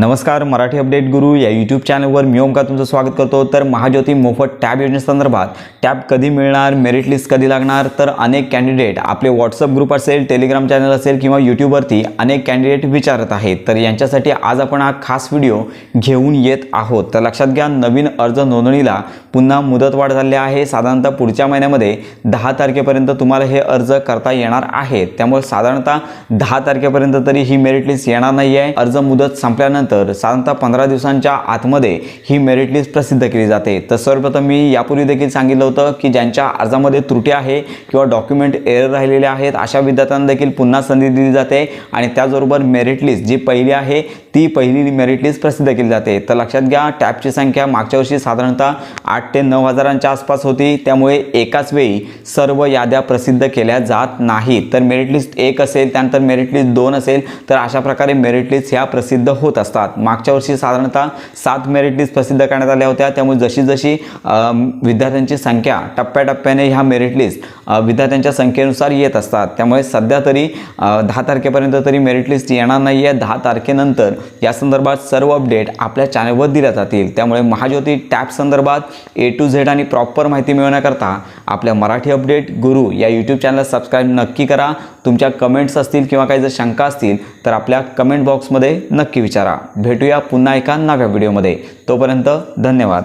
नमस्कार मराठी अपडेट गुरु या यूट्यूब चॅनलवर मी ओमका तुमचं स्वागत करतो. तर महाज्योती मोफत टॅब योजनेसंदर्भात टॅब कधी मिळणार मेरिट लिस्ट कधी लागणार? तर अनेक कॅन्डिडेट आपले व्हॉट्सअप ग्रुप असेल टेलिग्राम चॅनल असेल किंवा यूट्यूबवरती अनेक कॅन्डिडेट विचारत आहेत. तर यांच्यासाठी आज आपण हा खास व्हिडिओ घेऊन येत आहोत. तर लक्षात घ्या नवीन अर्ज नोंदणीला पुन्हा मुदतवाढ झाली आहे. साधारणतः पुढच्या महिन्यामध्ये दहा तारखेपर्यंत तुम्हाला हे अर्ज करता येणार आहेत त्यामुळे साधारणतः दहा तारखेपर्यंत तरी ही मेरिट लिस्ट येणार नाही आहे अर्ज मुदत संपल्यानंतर साधारणतः पंधरा दिवसांच्या आतमध्ये ही मेरिट लिस्ट प्रसिद्ध केली जाते. तर सर्वप्रथम मी यापूर्वी देखील सांगितलं होतं की ज्यांच्या अर्जामध्ये त्रुटी आहे किंवा डॉक्युमेंट एरर राहिलेले आहेत अशा विद्यार्थ्यांना देखील पुन्हा संधी दिली जाते आणि त्याचबरोबर मेरिट लिस्ट जी पहिली आहे ती पहिली मेरिट लिस्ट प्रसिद्ध केली जाते. तर लक्षात घ्या टॅबची संख्या मागच्या वर्षी साधारणतः आठ ते नऊ हजारांच्या आसपास होती. त्यामुळे एकाच वेळी सर्व याद्या प्रसिद्ध केल्या जात नाहीत. तर मेरिट लिस्ट एक असेल त्यानंतर मेरिट लिस्ट दोन असेल तर अशा प्रकारे मेरिट लिस्ट ह्या प्रसिद्ध होत असतात. मागच्या वर्षी साधारणतः सात मेरिट लिस्ट प्रसिद्ध करण्यात आल्या होत्या. त्यामुळे जशी जशी विद्यार्थ्यांची संख्या टप्प्याटप्प्याने ह्या मेरिट लिस्ट विद्यार्थ्यांच्या संख्येनुसार येत असतात. त्यामुळे सध्या तरी दहा तारखेपर्यंत तरी मेरिट लिस्ट येणार नाही आहे दहा तारखेनंतर या संदर्भात सर्व अपडेट आपल्या चॅनलवर दिल्या जातील. त्यामुळे महाज्योती टॅब संदर्भात ए टू झेड आणि प्रॉपर माहिती मिळवण्याकरता आपल्या मराठी अपडेट गुरु या यूट्यूब चॅनलला सबस्क्राईब नक्की करा. तुमच्या कमेंट्स असतील किंवा काही जर शंका असतील तर आपल्या कमेंट बॉक्समध्ये नक्की विचारा. भेटूया पुन्हा एका नव्या व्हिडिओमध्ये. तोपर्यंत धन्यवाद.